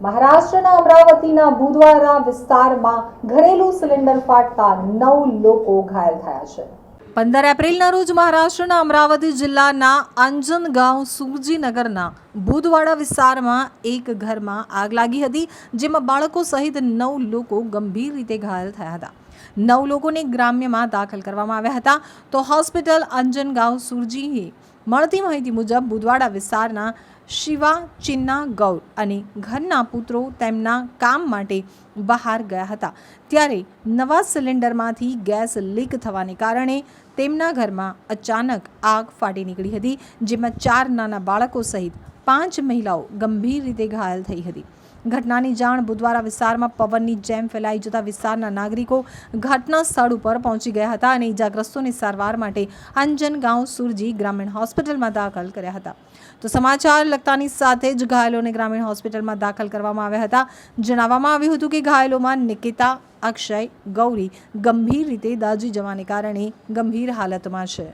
મહારાષ્ટ્રના અમરાવતીના બુધવારા વિસ્તારમાં ઘરેલું સિલિન્ડર ફાટતા નવ લોકો ઘાયલ થયા છે. પંદર એપ્રિલના રોજ મહારાષ્ટ્રના અમરાવતી જિલ્લાના અંજનગાંવ સુરજીનગરના બુધવાડા વિસ્તારમાં એક ઘરમાં આગ લાગી હતી જેમાં બાળકો સહિત નવ લોકો ગંભીર રીતે ઘાયલ થયા હતા. નવ લોકોને ગ્રામ્યમાં દાખલ કરવામાં આવ્યા હતા. તો હોસ્પિટલ અંજનગાંવ સુરજીએ મળતી માહિતી મુજબ બુધવાડા વિસ્તારના શિવા, ચિન્ના, ગૌર અને ઘરના પુત્રો તેમના કામ માટે બહાર ગયા હતા. ત્યારે નવા સિલિન્ડરમાંથી ગેસ લીક થવાને કારણે તેમના ઘરમાં અચાનક આગ ફાટી નીકળી હતી, જેમાં ચાર નાના બાળકો સહિત પાંચ મહિલાઓ ગંભીર રીતે ઘાયલ થઈ હતી. ઘટનાની જાણ બુધવારા વિસ્તારમાં પવનની જેમ ફેલાઈ જતા વિસ્તારના નાગરિકો ઘટના સ્થળ ઉપર પહોંચી ગયા હતા અને ઇજાગ્રસ્તોને સારવાર માટે અંજનગાંવ સુરજી ગ્રામીણ હોસ્પિટલમાં દાખલ કર્યા હતા. તો સમાચાર લગતાની સાથે જ ઘાયલોને ગ્રામીણ હોસ્પિટલમાં દાખલ કરવામાં આવ્યા હતા. જણાવવામાં આવ્યું હતું કે ઘાયલોમાં નિકિતા અક્ષય ગૌરી ગંભીર રીતે દાઝી જવાને કારણે ગંભીર હાલતમાં છે.